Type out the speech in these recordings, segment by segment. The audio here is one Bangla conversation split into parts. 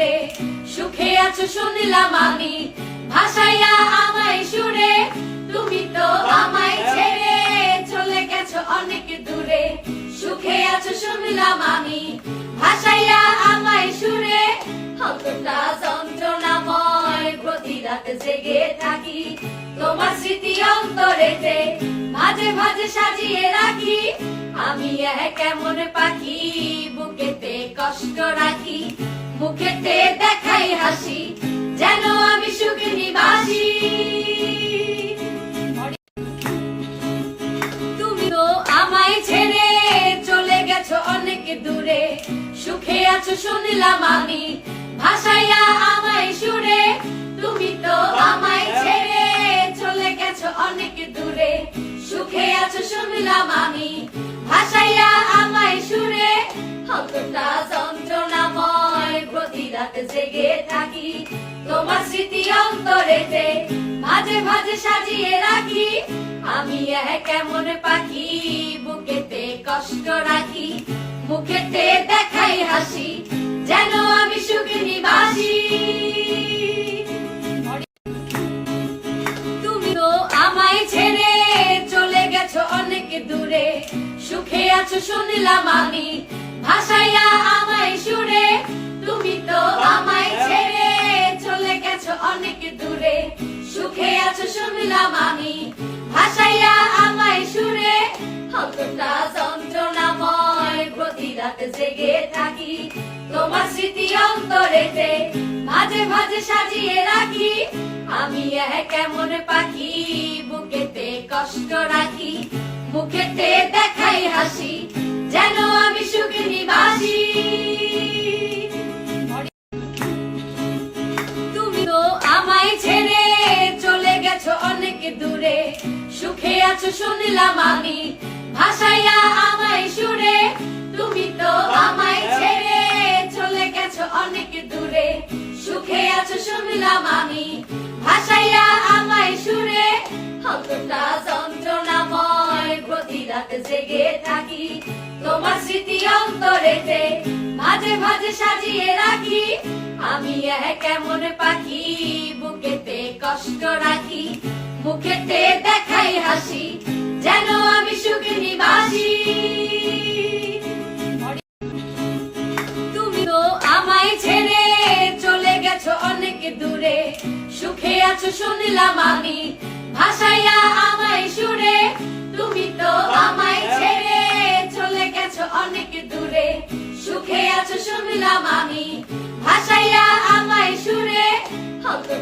দূরে সুখে আছো শুনলাম আমি। ভাসাইয়া আমায় সুরে, তুমি তো আমায় ছেড়ে চলে গেছো অনেক দূরে। সুখে আছো শুনলাম আমি। ভাসাইয়া আমায় সুরে কতটা যন্ত্রণাময় প্রতি রাত জেগে থাকি। তোমার স্মৃতি অন্তরেতে মাঝে মাঝে সাজিয়ে রাখি। আমি এক কেমন পাখি, বুকেতে কষ্ট রাখি। মুখেতে দেখাই হাসি, যেন আমি সুখে নিবাসী। তুমি তো আমায় ছেড়ে চলে গেছো অনেক দূরে। সুখে আছো শুনলাম আমি, ভাসাইয়া আমায় সুরে। তুমি তো আমায় ছেড়ে চলে গেছো অনেক দূরে। সুখে আছো শুনলাম আমি, ভাসাইয়া আমায় সুরে। প্রতি রাত জেগে থাকি, তোমার স্মৃতি অন্তরেতে মাঝে মাঝে সাজিয়ে রাখি। আমি কেমন পাখি, বুকেতে কষ্ট রাখি, মুখেতে দেখাই হাসি, যেন আমি তুমি তো আমায় ছেড়ে চলে গেছো অনেক দূরে, সুখে আছো শুনলাম আমি ভাসাইয়া আমায় সুরে। শুনলাম আমি ভাসাইয়া আমায় সুরে কতটা যন্ত্রণাময় প্রতি রাত জেগে থাকি। তোমার স্মৃতি অন্তরেতে মাঝে মাঝে সাজিয়ে রাখি। আমি কেমন পাখি, বুকেতে কষ্ট রাখি। মুখেতে দেখাই হাসি, যেন আমি সুখে নিবাসী। দূরে, সুখে আছো শুনলাম আমি। ভাসাইয়া আমায় সুরে, তুমি তো আমায় ছেড়ে চলে গেছো অনেক দূরে। সুখে আছো শুনলাম আমি। ভাসাইয়া আমায় সুরে কতটা যন্ত্রণাময় প্রতি রাত জেগে থাকি। তোমার স্মৃতি অন্তরেতে মাঝে মাঝে সাজিয়ে রাখি। আমি কেমন পাখি, বুকেতে কষ্ট রাখি। মুখেতে দেখাই হাসি, যেন আমি সুখে নিবাসী। তুমি তো আমায় ছেড়ে চলে গেছো অনেক দূরে। সুখে আছো শুনলাম আমি ভাসাইয়া আমায় সুরে। তুমি তো আমায় ছেড়ে চলে গেছো অনেক দূরে। সুখে আছো শুনলাম আমি ভাসাইয়া আমায় সুরে। প্রতি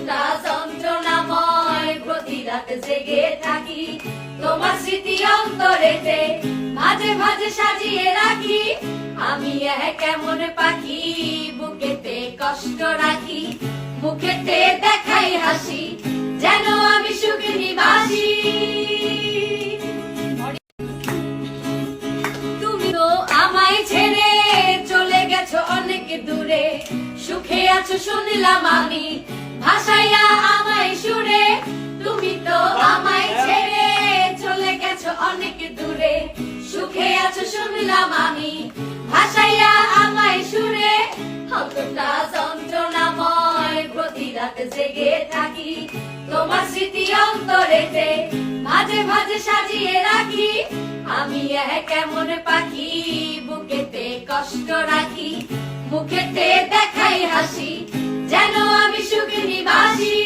রাত জেগে থাকি, তোমার স্মৃতি অন্তরেতে মাঝে মাঝে সাজিয়ে রাখি। আমি এক কেমন পাখি, বুকেতে কষ্ট রাখি, মুখেতে দেখাই হাসি, যেন আমি সুখে নিবাসী। তুমি তো আমায় ছেড়ে চলে গেছো অনেক দূরে, সুখে আছো শুনলাম আমি ভাসাইয়া আমায় সুরে। হইলাম আমি। ভাসাইয়া আমায় সুরে যন্ত্রণাময় প্রতি রাত জেগে থাকি। তোমার স্মৃতি অন্তরেতে মাঝে মাঝে সাজিয়ে রাখি। আমি কেমন পাখি, বুকেতে কষ্ট রাখি। মুখেতে দেখাই হাসি, যেন আমি সুখ নিবাসী।